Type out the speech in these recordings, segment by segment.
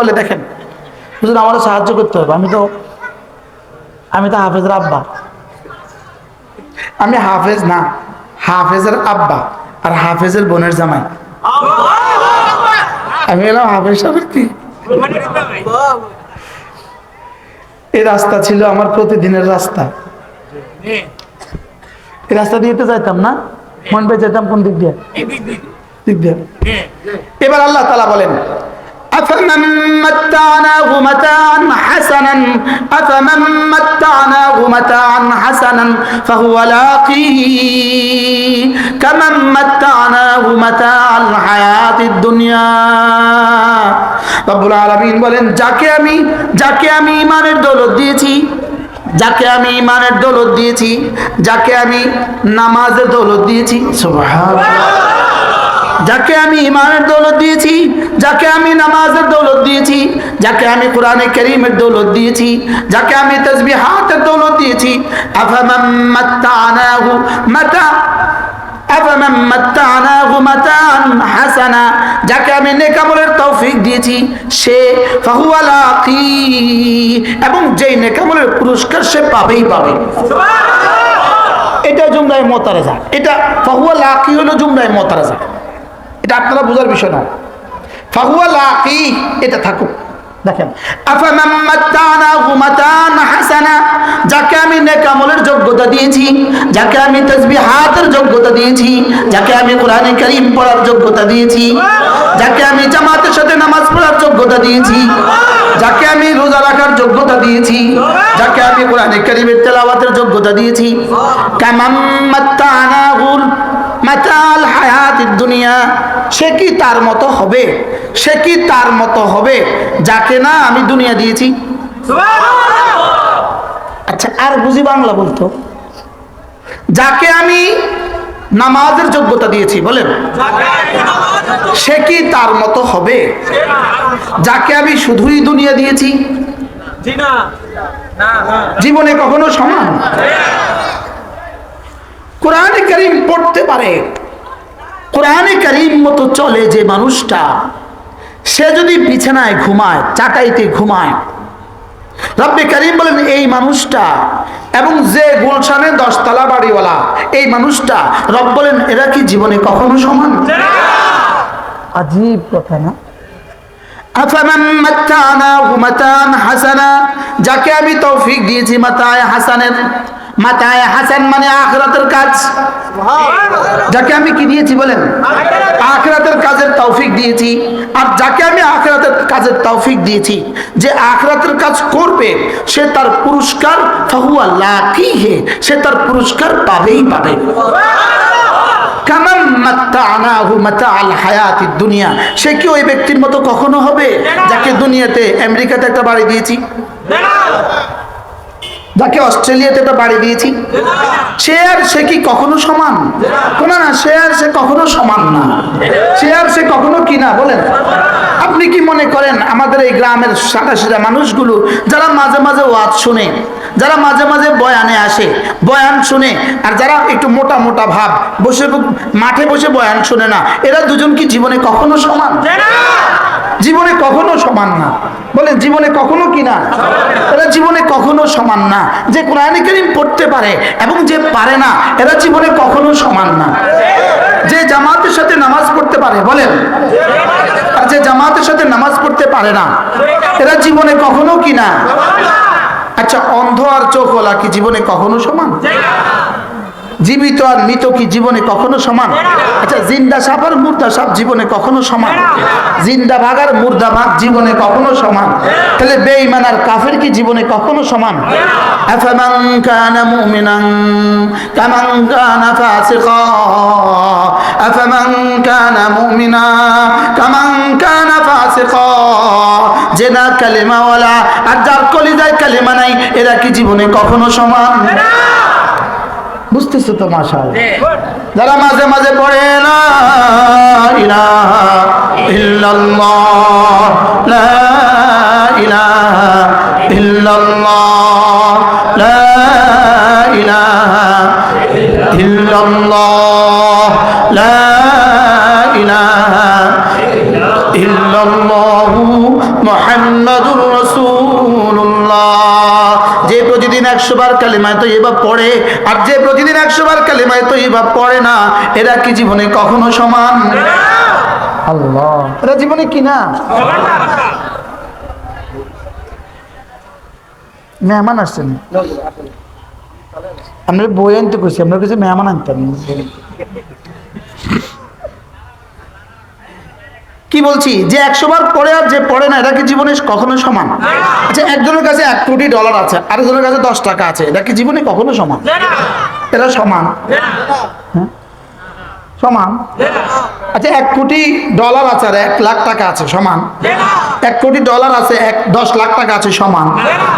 বলে দেখেন, হুজুর আমারও সাহায্য করতে হবে, আমি তো আমি তো হাফেজের আব্বা। আমি হাফেজ না, হাফেজের আব্বা আর হাফেজের বোনের জামাই। আমি এলাম হাফেজ সাহেবের কি? এই রাস্তা ছিল আমার প্রতিদিনের রাস্তা। এই রাস্তা দিয়ে তো যাইতাম না, মন পেয়ে যেতাম কোন দিক দিয়ে? দিক দিয়ে। এবার আল্লাহ তালা বলেন أفمن متعناه متاعا حسنا أفمن متعناه متاعا حسنا فهو لاقيه كمن متعناه متاع الحياة الدنيا রব্বুল আলামিন বলেন যাকে আমি যাকে আমি ইমানের দৌলত দিয়েছি যাকে আমি ইমানের দৌলত দিয়েছি যাকে আমি নামাজের দৌলত দিয়েছি সুবহানাল্লাহ যাকে আমি ইমানের দৌলত দিয়েছি যাকে আমি নামাজের দৌলত দিয়েছি যাকে আমি কোরআনে করিমের দৌলত দিয়েছি যাকে আমি তসবি হাতের দৌলত দিয়েছি যাকে আমি নেকামলের তৌফিক দিয়েছি সে এবং যেই নেকামলের পুরস্কার সে পাবেই পাবে। এটা জুমরায় মোতারেজা এটা ফাহুয়া লাকি হলো জুমরায় মোতারেজা। এটা আপনারা বোঝার বিষয় না। ফাহুয়া লাকি, এটা থাকুক। যাকে আমি যোগ্যতা দিয়েছি, যাকে আমি তাসবিহাতের যোগ্যতা দিয়েছি, যাকে আমি কারীম যোগ্যতা দিয়েছি, যাকে আমি জামাতের সাথে নামাজ পড়ার যোগ্যতা দিয়েছি, যাকে আমি রোজা রাখার যোগ্যতা দিয়েছি, যাকে আমি কোরআনে কারীমের তেলাওয়াতের যোগ্যতা দিয়েছি। মাতাল হায়াতির দুনিয়া সে কি তার মতো হবে? সে কি তার মতো হবে? যাকে না আমি দুনিয়া দিয়েছি? আচ্ছা আর বুঝি বাংলা বলতো? যাকে আমি নামাজের যোগ্যতা দিয়েছি বলেন। সে কি তার মতো হবে? যাকে আমি শুধুই দুনিয়া দিয়েছি? জীবনে কখনো সমান? কোরআনে করিম পড়তে পারে। কোরআনে করিম মতো চলে যে মানুষটা সে যদি বিছানায় ঘুমায় চাটাইতে ঘুমায় রব্বে করিম বলেন এই মানুষটা এবং যে গুলশানে দশতলা বাড়িওয়ালা এই মানুষটা রব বলেন এরা কি জীবনে কখনো সমান? আজীব কথা না আফামান মাত্তানাহু মাতান হাসানা যাকে আমি তৌফিক দিয়েছি মাতায় হাসানের। মাতায় হাসান মানে আখরাতের কাজ। যাকে আমি কি দিয়েছি বলেন? আখরাতের কাজের তৌফিক দিয়েছি। আর যাকে আমি আখরাতের কাজের তৌফিক দিয়েছি, যে আখরাতের কাজ করবে, সে তার পুরস্কার ফাহুয়া লাকি হে, সে তার পুরস্কার পাবেই পাবে। কামান সে কি ওই ব্যক্তির মতো কখনো হবে যাকে দুনিয়াতে, আমেরিকাতে একটা বাড়ি দিয়েছি? যাকে অস্ট্রেলিয়াতে একটা বাড়ি দিয়েছি? সে আর সে কি কখনো সমান? কোন না, সে আর সে কখনো সমান না। সে আর সে কখনো কি না, বলেন। আপনি কি মনে করেন আমাদের এই গ্রামের সাদা সিধা মানুষগুলো যারা মাঝে মাঝে ওয়াজ শুনে, যারা মাঝে মাঝে বয়ানে আসে, বয়ান শুনে, আর যারা একটু মোটা মোটা ভাব, বসে মাঠে বসে বয়ান শুনে না, এরা দুজন কি জীবনে কখনো সমান? জীবনে কখনো সমান না। বলেন, জীবনে কখনো কি না? এরা জীবনে কখনো সমান না। যে কোরআনে করিম পড়তে পারে এবং যে পারে না, এরা জীবনে কখনো সমান না। যে জামাতের সাথে নামাজ পড়তে পারে, বলেন। যে জামাতের সাথে নামাজ পড়তে পারে না এরা জীবনে কখনো কি না? আচ্ছা অন্ধ আর চোখ চোখওয়ালা কি জীবনে কখনো সমান? জীবিত আর মৃত কি জীবনে কখনো সমান? আচ্ছা জিন্দা সাপ আর মুর্দা সাপ জীবনে কখনো সমান? জিন্দা ভাগ আর মুর্দা ভাগ জীবনে কখনো সমান? তাহলে বেঈমান আর কাফের কি জীবনে কখনো সমান? আফামান কানা মুমিনান কামান কানা ফাসিকা আফামান কানা মুমিনা কামান কানা ফাসিকা। যে না কালেমাওয়ালা আর যার কলিজায় কালেমা নাই এরা কি জীবনে কখনো সমান? বুঝতেছো তো মাশাল যারা মাঝে মাঝে পড়ে না ইলাহা ইল্লাল্লাহ লা ইলাহা ইল্লাল্লাহ লা ইলাহা ইল্লাল্লাহ লা ইলাহা ইল্লাল্লাহু মুহাম্মাদুর রাসূলুল্লাহ যে প্রতিদিন একশো বার কালিমায় তো এবার পড়ে আর যে প্রতিদিন একশো বার কালিমায় তো এবার পড়ে না এরা কি জীবনে কখনো সমান? আল্লাহ। এরা জীবনে কি না? মেহমান আসছেন। আমরা বই আনতে করছি আমরা কিছু মেহমান আনতাম কি বলছি? যে একশো বার পড়ে আর যে পড়ে না এটা কি জীবনে কখনো সমান? আচ্ছা একজনের কাছে এক কোটি ডলার আছে আরেকজনের কাছে দশ টাকা আছে এটা কি জীবনে কখনো সমান? এরা সমান? হ্যাঁ? সমান? আচ্ছা এক কোটি ডলার আছে আর এক লাখ টাকা আছে সমান? এক কোটি ডলার আছে এক দশ লাখ টাকা আছে সমান?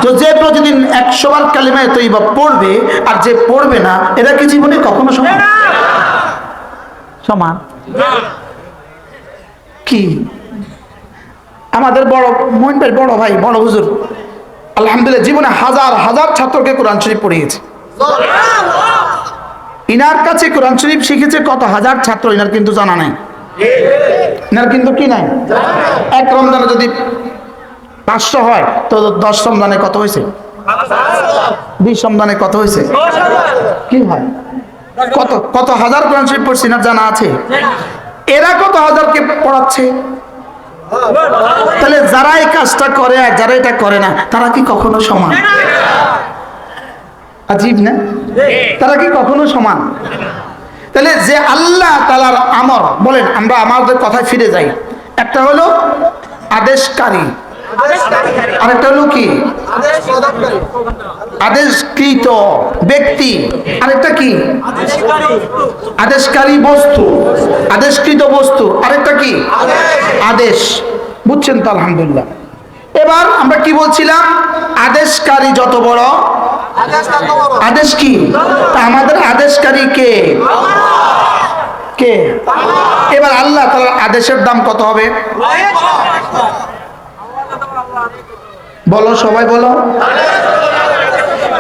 তো যে প্রতিদিন একশো বার কালিমায় তো বা পড়বে আর যে পড়বে না এরা কি জীবনে কখনো সমান? সমান? কি? আমাদের বড় মোহন ভাই বড় ভাই, বড় হুজুর। আলহামদুলিল্লাহ, জীবনে হাজার হাজার ছাত্রকে কোরআন শরীফ পড়িয়েছে। ইনার কাছে কোরআন শরীফ শিখেছে কত হাজার ছাত্র, ইনার কিন্তু জানা নাই। ইনার কিন্তু কি নাই? এক রমজানে যদি পাঁচশো হয়, তো দশ রমজানে কত হয়েছে? বিশ রমজানে কত হয়েছে? কি হয়? কত কত হাজার কোরআন শরীফ পড়ছি, ইনার জানা আছে? এরা কত হাজারকে পড়াচ্ছে? তাহলে যারা এই কাজটা করে আর যারা এটা করে না, তারা কি কখনো সমান? আজীব না? তারা কি কখনো সমান? তাহলে যে আল্লাহ তালার আমর, বলেন, আমরা আমাদের কথায় ফিরে যাই। একটা হলো আদেশকারী। আরেকটা হলো কি? আদেশকৃত ব্যক্তি। আরেকটা কি? আদেশকারী বস্তু। আদেশকৃত বস্তু। আরেকটা কি? আদেশ। বুঝছেন তো, আলহামদুলিল্লাহ। এবার আমরা কি বলছিলাম? আদেশকারী যত বড়। আদেশ কি? আমাদের আদেশকারী কে? কে? এবার আল্লাহ তাআলার আদেশের দাম কত হবে? বলো, সবাই বলো।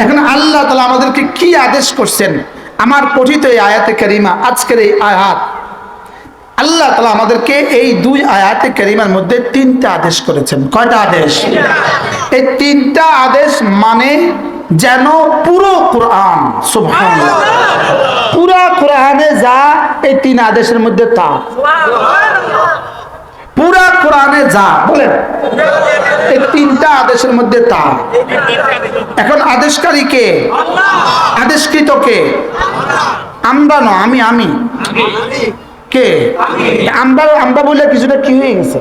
এখন আল্লাহ তালা আমাদেরকে কি আদেশ করছেন? আমার পঠিত এই আয়াতে কারিমা, আজকের এই আয়াত। আল্লাহ তালা আমাদেরকে এই দুই আয়াতে কারিমার মধ্যে তিনটা আদেশ করেছেন। কয়টা আদেশ? এই তিনটা আদেশ মানে যেন পুরো কোরআন পুরা কোরআনে যা এই তিন আদেশের মধ্যে তা। পুরা কোরআনে যা, বলেন। এই তিনটা আদেশের মধ্যে তা। এখন আদেশকারী কে? আদেশকৃত কে? আমরা ন আমি আমি। কে? আমরা আমরা বলে কিছুটা কি হয়ে গেছে?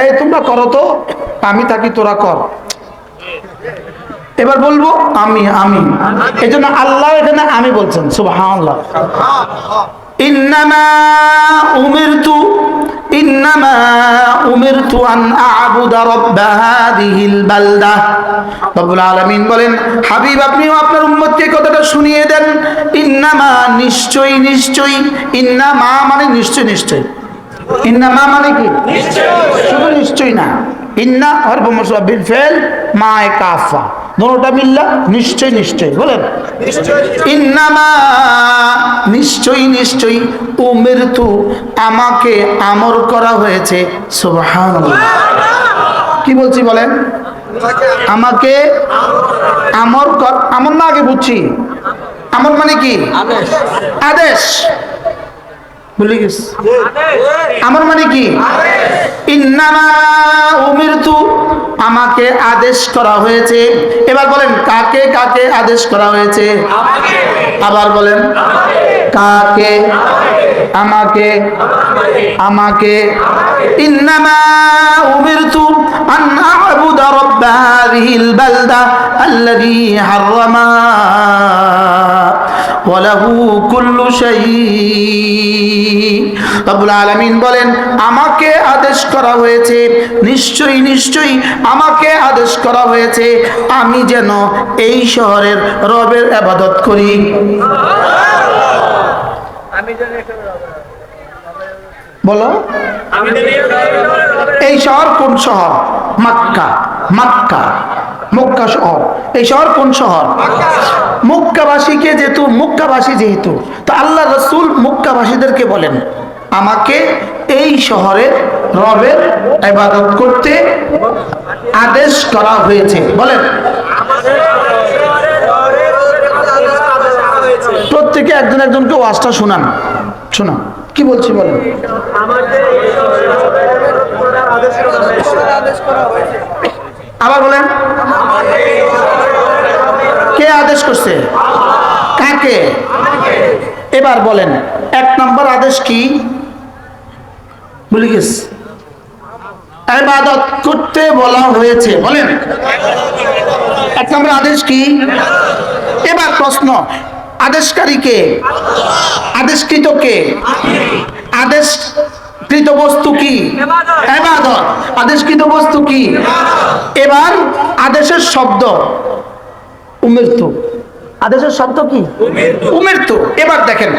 এই, তোমরা করো তো, আমি থাকি, তোরা কর। এবার বলব, আমি আমি। এই জন্য আল্লাহ এখানে আমি বলছেন সুবাহ ইন্নামা উমিরতু ইন্নামা উমিরতু আন আবুদা রব্বা হাদিহিল বালদা। রব্বুল আলামিন বলেন হাবিব আপনিও আপনার উম্মতকে কথাটা শুনিয়ে দেন ইন্নামা নিশ্চয়ই নিশ্চয়ই ইন্নামা মানে নিশ্চয় নিশ্চয় ইন্নামা মানে কি? শুধু নিশ্চয়ই না। ইন্না হরফ বিল ফেল মা কাফা। দোনোটা মিল্লা? নিশ্চয় নিশ্চয় বলেন। ইন্নামা নিশ্চয়ই আমাকে আমর করা হয়েছে। কি বলছি বলেন? আমাকে আমর কর আমর না আগে বুঝছি। আমর মানে কি? আদেশ। ভুলে গেছি। আমার মানে কি? আমাকে আদেশ করা হয়েছে। এবার বলেন, কাকে কাকে আদেশ করা হয়েছে? আবার বলেন, কাকে? আমাকে? আমাকে? ইন্নামা উমিরতু আন আ'বুদা রাব্ব হাযিহিল বালদা কুল্লু শাইইন। আলামিন বলেন আমাকে আদেশ করা হয়েছে নিশ্চয়ই নিশ্চয়ই আমাকে আদেশ করা হয়েছে আমি যেন এই শহরের রবের আবাদত করি। বলো। এই শহর কোন শহর? মাক্কা মাক্কা। মক্কা শহর। এই শহর কোন শহর? মক্কাবাসীকে যেহেতু মক্কাবাসী যেহেতু তো আল্লাহ রসুল মক্কাবাসীদেরকে বলেন আমাকে এই শহরে রবের ইবাদত করতে আদেশ করা হয়েছে। বলেন। প্রত্যেকে একজন একজনকে ওয়াজটা শোনান। শোনান। কি বলছি বলেন? আবার বলেন। কে আদেশ করছে? কাকে? এবার বলেন, এক নম্বর আদেশ কি? বলে গেছে। ইবাদত করতে বলা হয়েছে, বলেন। এক নম্বর আদেশ কি? এবার প্রশ্ন, আদেশকারী কে? আদেশকৃত কে? আদেশকৃত বস্তু কি? ইবাদত আদেশকৃত বস্তু কি? এবার আদেশের শব্দ। উমৃত্যু। আদেশের শব্দ কি? উমৃত্যু। এবার দেখেন।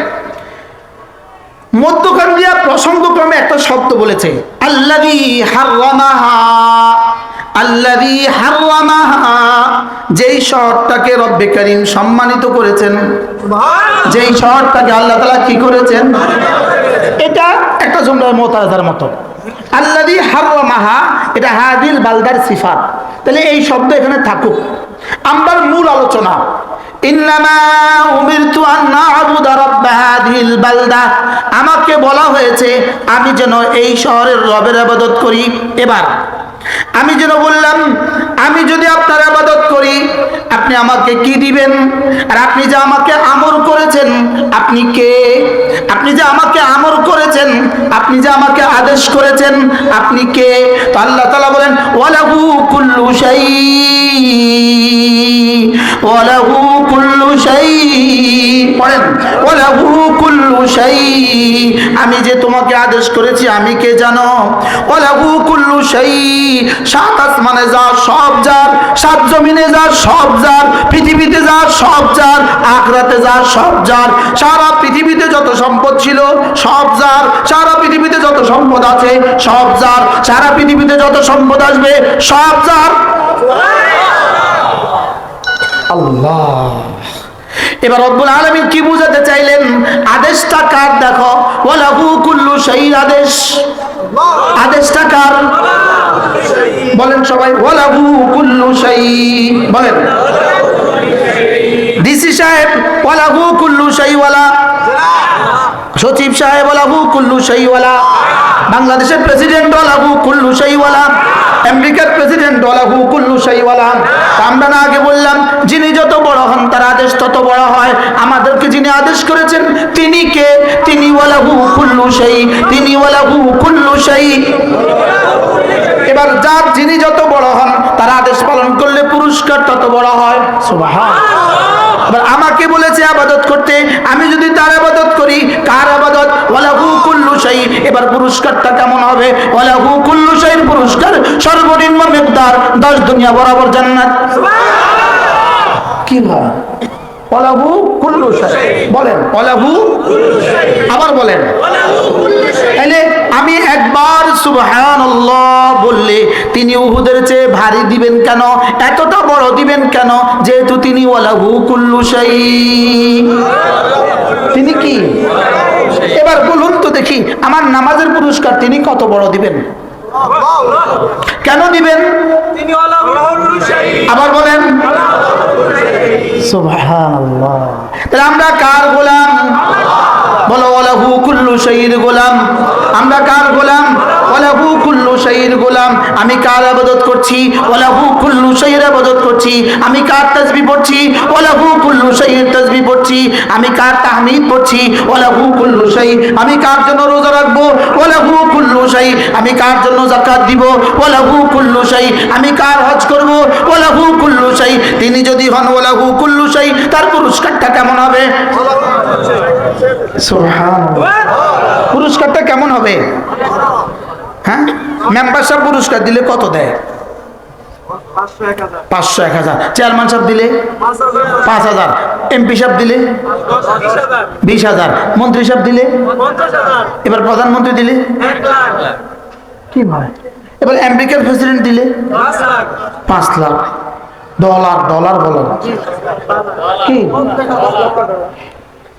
মধ্যখান দিয়া প্রসঙ্গক্রমে একটা শব্দ বলেছে। আল্লাদি হাররামাহা। আল্লাদি হাররামাহা। যেই শহরটাকে রব্বে করিম সম্মানিত করেছেন যেই শহরটাকে আল্লাহ তাআলা কি করেছেন? এটা একটা জমলার মোতাজার মতো। আল্লাদি মাহা এটা হাদিল বালদার সিফাত। তাহলে এই শব্দ এখানে থাকুক। আমার মূল আলোচনা আমাকে বলা হয়েছে, আমি যেন এই শহরের রবের আবাদত করি। এবার আমি যেন বললাম, আমি যদি আপনার আবাদত করি, আপনি আমাকে কি দিবেন? আর আপনি যে আমাকে আমর করেছেন, আপনি কে? আপনি যে আমাকে আমর করেছেন, আপনি যে আমাকে আদেশ করেছেন, আপনি কে? তো আল্লাহ তালা বলেন কুল্লু শাই, ওয়ালাহু কুল্লু শাই। পড়েন, ওয়ালাহু কুল্লু শাই। আমি যে তোমাকে আদেশ করেছি, আমি কে জানো? ওয়ালাহু কুল্লু শাই। সাত আসমানে যা সব যার, সাত জমিনে যা সব যার, পৃথিবীতে যা সব যার, আখরাতে যা সব যার। সারা পৃথিবীতে যত সম্পদ ছিল, সব যার। সারা পৃথিবীতে যত সম্পদ আছে, সব যার। সারা পৃথিবীতে যত সম্পদ আসবে সব যার আল্লাহ। এবার রব্বুল আলামিন কি বুঝাতে চাইলেন? আদেশটা কার দেখো? ওয়ালাহু কুল্লু শাইইন আদেশ। আদেশটা কার? বলেন সবাই, ওয়ালাহু কুল্লু শাই বলেন। ডিসি সাহেব, ওয়ালাহু কুল্লু শাইওয়ালা সচিব সাহেব, ওয়ালাহু কুল্লু শাইওয়ালা বাংলাদেশের প্রেসিডেন্ট ওয়ালাহু কুল্লু শাইওয়ালা, আমেরিকার প্রেসিডেন্ট ওয়ালাহু কুল্লু শাইওয়ালা। আমরা না আগে বললাম, যিনি যত বড় হন তার আদেশ তত বড় হয়। আমাদেরকে যিনি আদেশ করেছেন, তিনি কে? তিনি ওয়ালাহু কুল্লু শাই, তিনি ওয়ালাহু কুল্লু শাই। এবার যার যিনি যত বড় হন, তার আদেশ পালন করলে পুরস্কার তত বড় হয়। সুবহান। এবার আমাকে বলেছে আবাদত করতে আমি যদি তার আবাদত করি কার আবাদত? ওয়ালাহু কুল্লু শাই। এবার পুরস্কারটা কেমন হবে? ওয়ালাহু কুল্লু পুরস্কার সর্বনিম্ন মিকদার 10 দুনিয়া বরাবর জান্নাত। কি কুল্লু শাই। বলেন। ওয়ালাহু আবার বলেন। আমি একবার সুবহানাল্লাহ বললে তিনি উহুদের চেয়ে ভারী দিবেন কেন? এতটা বড় দিবেন কেন? যেহেতু তিনি ওয়ালাহু কুল্লু শাই। তিনি কি? এবার বলুন তো দেখি আমার নামাজের পুরস্কার তিনি কত বড় দিবেন? কেন দিবেন? আবার বলেন তাহলে আমরা কার গোলাম? বলো, ওয়ালাহু কুল্লু শাইর গোলাম। আমরা কার গোলাম? ওয়ালাহু কুল্লু শাইর গোলাম। আমি কার ইবাদত করছি? ওয়ালাহু কুল্লু শাইর ইবাদত করছি। আমি কার তাসবিহ পড়ছি? ওয়ালাহু কুল্লু শাইর তাসবিহ পড়ছি। আমি কার তাহমিদ পড়ছি? ওয়ালাহু কুল্লু শাই আমি কার জন্য রোজা রাখব? ওয়ালাহু কুল্লু শাই আমি কার জন্য যাকাত দিব? ওয়ালাহু কুল্লু শাই আমি কার হজ করব? ওয়ালাহু কুল্লু শাই তিনি যদি হন, ওয়ালাহু কুল্লু শাই তার পুরস্কারটা কেমন হবে? পুরস্কারটা কেমন হবে? হ্যাঁ? মেম্বারশিপ পুরস্কার দিলে কত দেয়? পাঁচশো এক হাজার। চেয়ারম্যান সাহেব দিলে? পাঁচ হাজার। এমপি সাহেব দিলে? বিশ হাজার। মন্ত্রী সাহেব দিলে? এবার প্রধানমন্ত্রী দিলে? কি ভাই? এবার আমেরিকার প্রেসিডেন্ট দিলে? পাঁচ লাখ। ডলার ডলার বলেন কি?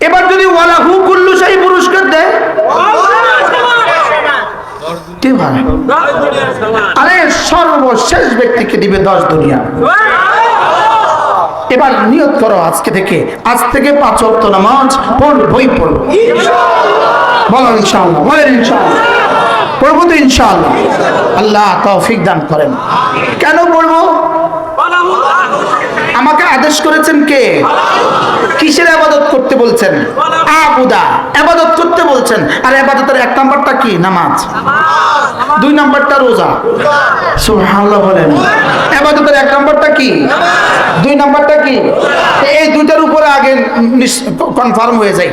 এবার যদি ওয়ালা হু কুল্লু সেই পুরস্কার দেয় আরে সর্বশেষ ব্যক্তিকে দিবে দশ দুনিয়া। এবার নিয়ত করো আজকে থেকে, আজ থেকে পাঁচ অক্ট নামাজ পড়বই পড়ব বলো ইনশাআল্লাহ, বলেন ইনশাআল্লাহ। পড়ব তো ইনশাআল্লাহ। আল্লাহ তৌফিক দান করেন। কেন পড়ব? আমাকে আদেশ করেছেন কে? কিসের আবাদত করতে বলছেন? আবুদা। আবাদত করতে বলছেন। আর আবাদতের এক নাম্বারটা কি? নামাজ। দুই নাম্বারটা রোজা। সুবহানাল্লাহ বলেন। আবাদতের এক নাম্বারটা কি? দুই নাম্বারটা কি? এই দুইটার উপরে আগে কনফার্ম হয়ে যায়।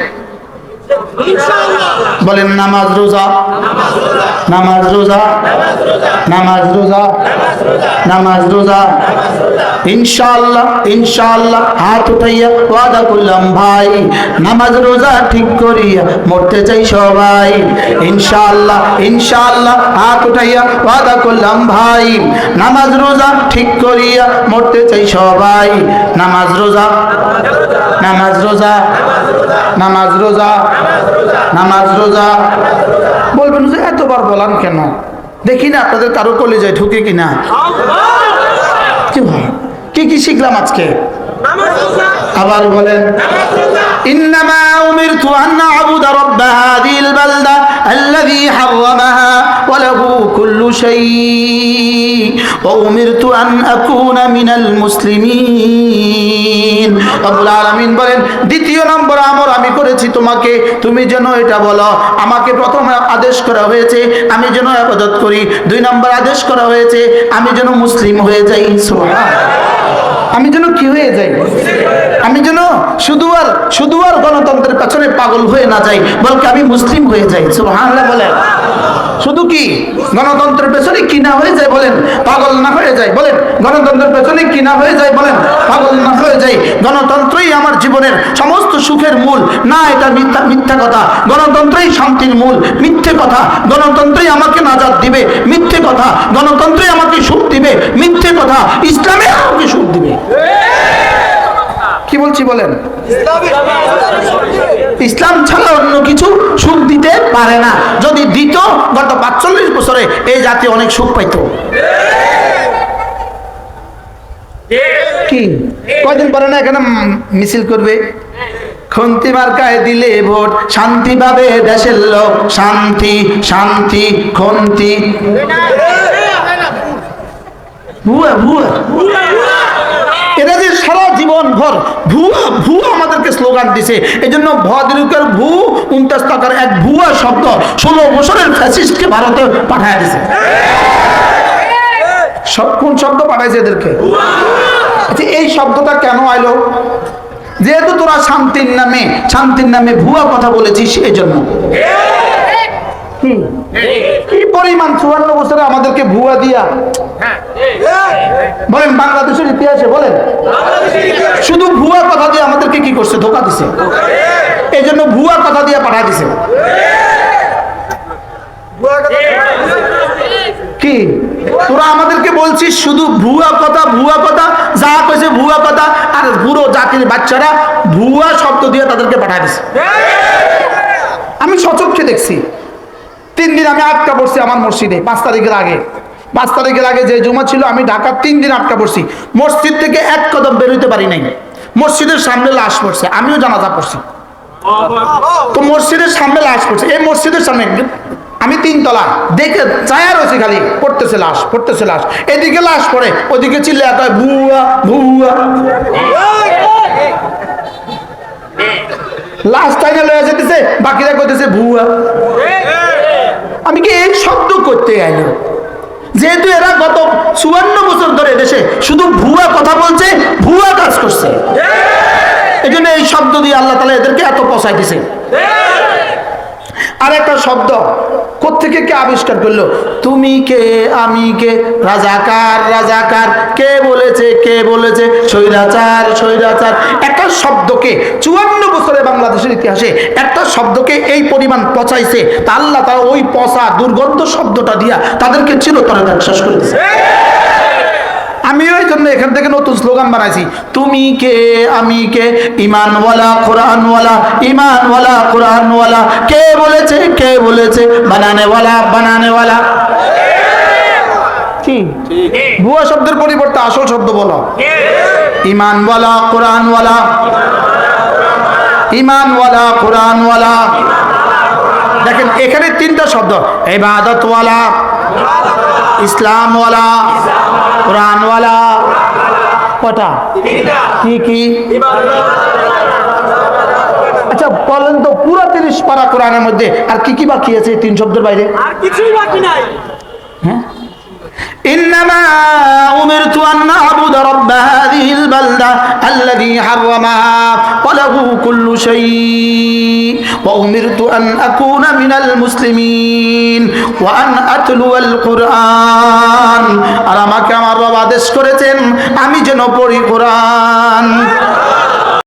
বলেন, নামাজ রোজা। নামাজ রোজা। নামাজ রোজা। নামাজ রোজা। ইনশাআল্লাহ ইনশাআল্লাহ, হাত উঠাইয়া ওয়াদা করলাম, ভাই। নামাজ রোজা ঠিক করিয়া মরতে চাই সবাই। ইনশাআল্লাহ ইনশাআল্লাহ, হাত উঠাইয়া ওয়াদা করলাম, ভাই। নামাজ রোজা ঠিক করিয়া মরতে চাই সবাই। নামাজ রোজা নামাজ রোজা নামাজ রোজা নামাজ রোজা। বলবেন যে এতবার বলান কেন? দেখি না আপনাদের কারও কলেজায় ঢুকে কিনা। কি ভাই কি কি শিখলাম আজকে আবার বলেন إنما أمرت أن أعبد رب هذه البلدة الذي حرمها وله كل شيء وأمرت أن أكون من المسلمين رب العالمين বলেন দ্বিতীয় নম্বর আমর আমি করেছি তোমাকে তুমি যেন এটা বলো আমাকে প্রথম আদেশ করা হয়েছে আমি যেন আবাদত করি দুই নম্বর আদেশ করা হয়েছে আমি যেন মুসলিম হয়ে যাই সুবহানাল্লাহ আমি যেন কি হয়ে যাই? আমি যেন শুধু আর শুধু আর গণতন্ত্রের পেছনে পাগল হয়ে না যাই, বলকে আমি মুসলিম হয়ে যাই, সুবহানাল্লাহ শুধু কি? গণতন্ত্রের পেছনে কি না হয়ে যায় বলেন? পাগল না হয়ে যায় বলেন? গণতন্ত্রের পেছনে কি না হয়ে যায় বলেন? পাগল না হয়ে যায়। গণতন্ত্রই আমার জীবনের সমস্ত সুখের মূল। না এটা মিথ্যা মিথ্যা কথা। গণতন্ত্রই শান্তির মূল। মিথ্যে কথা। গণতন্ত্রই আমাকে নাজাদ দিবে। মিথ্যে কথা। গণতন্ত্রই আমাকে সুখ দিবে। মিথ্যে কথা। ইসলামে আমাকে সুখ দিবে। কি বলছি বলেন? ইসলাম ছাড়া অন্য কিছু সুখ দিতে পারে না। যদি দিত গত পাঁচচল্লিশ বছরে এই জাতি অনেক সুখ পাইত। কি? কয়দিন পরে না এখানে মিছিল করবে? খন্তি মার্কায় দিলে ভোট, শান্তি পাবে দেশের লোক। শান্তি শান্তি, খন্তি। ভুয়া ভুয়া। এরা যে সারা জীবন ভর ভুয়া ভুয়া আমাদেরকে স্লোগান দিছে এই জন্য ভদ্রুকের ভু উনতাস টাকার এক ভুয়া শব্দ ষোলো বছরের ফ্যাসিস্টকে ভারতে পাঠায় দিছে। সব, কোন শব্দ পাঠাইছে এদেরকে? আচ্ছা এই শব্দটা কেন আইলো? যেহেতু তোরা শান্তির নামে শান্তির নামে ভুয়া কথা বলেছিস এই জন্য। কি পরিমাণ চুয়ান্ন বছরে আমাদেরকে ভুয়া দিয়া? বলেন, বাংলাদেশের ইতিহাসে, বলেন। শুধু ভুয়া কথা দিয়ে আমাদেরকে কি করছে? ধোকা দিছে। এই জন্য ভুয়া কথা দিয়ে পাঠা দিছে। কি? তোরা আমাদেরকে বলছিস শুধু ভুয়া কথা ভুয়া কথা, যা কইছে ভুয়া কথা, আর পুরো জাতির বাচ্চারা ভুয়া শব্দ দিয়ে তাদেরকে পাঠা দিছে। আমি সচক্ষে দেখছি। তিন দিন আমি আটকা পড়ছি আমার মসজিদে, পাঁচ তারিখের আগে। পাঁচ তারিখের আগে যে জমা ছিল, আমি ঢাকার তিন দিন আটকা পড়ছি। মসজিদ থেকে এক কদম বেরোতে পারি নাই। মসজিদের সামনে লাশ পড়ছে, আমিও জানাজা পড়ছি। তো মসজিদের সামনে লাশ পড়ছে, এই মসজিদের সামনে আমি তিনতলা, দেখে চায়া রয়েছে খালি, পড়তেছে লাশ পড়তেছে লাশ। এদিকে লাশ পড়ে, ওদিকে চিল্লে ভুয়া ভুয়া। লাশ টাইনে লয়ে যেতেছে, বাকিরা করতেছে ভুয়া। আমি কি এই শব্দ করতে আইলো যেহেতু এরা গত চুয়ান্ন বছর ধরে দেশে শুধু ভুয়া কথা বলছে ভুয়া কাজ করছে। এই জন্য এই শব্দ দিয়ে আল্লাহ তালা এদেরকে এত পচাই দিছে। আর একটা শব্দ। কোথেকে কে আবিষ্কার করল? তুমি কে, আমি কে? রাজাকার রাজাকার। কে বলেছে কে বলেছে? স্বৈরাচার স্বৈরাচার। একটা শব্দকে চুয়ান্ন বছরে বাংলাদেশের ইতিহাসে একটা শব্দকে এই পরিমাণ পচাইছে। তা আল্লাহ তারা ওই পচা দুর্গন্ধ শব্দটা দিয়া তাদেরকে চিরতরে শেষ করে দিছে আমি ওই জন্য এখান থেকে নতুন স্লোগান বানাইছি। তুমি কে, আমি কে? ইমানওয়ালা, কোরআনওয়ালা ইমানওয়ালা, কোরআনওয়ালা। কে বলেছে কে বলেছে? বানানেওয়ালা বানানেওয়ালা। ভুয়া শব্দের পরিবর্তে আসল শব্দ বলো। ইমানওয়ালা, কোরআনওয়ালা। ইমানওয়ালা, কোরআনওয়ালা। দেখেন, এখানে তিনটা শব্দ। এবাদতওয়ালা ইসলামওয়ালা। কোরআনওয়ালা কটা কি কি আচ্ছা বলেন তো পুরো তিরিশ পারা কোরআনের মধ্যে আর কি কি বাকি আছে এই তিন শব্দের বাইরে আর কিছুই বাকি নাই হ্যাঁ إنما أمرت أن أعبد رب هذه البلدة الذي حرمها وله كل شيء وأمرت أن أكون من المسلمين وأن أتلو القرآن আর আমাকে আমার রব আদেশ করেছেন আমি যেন পড়ি কোরআন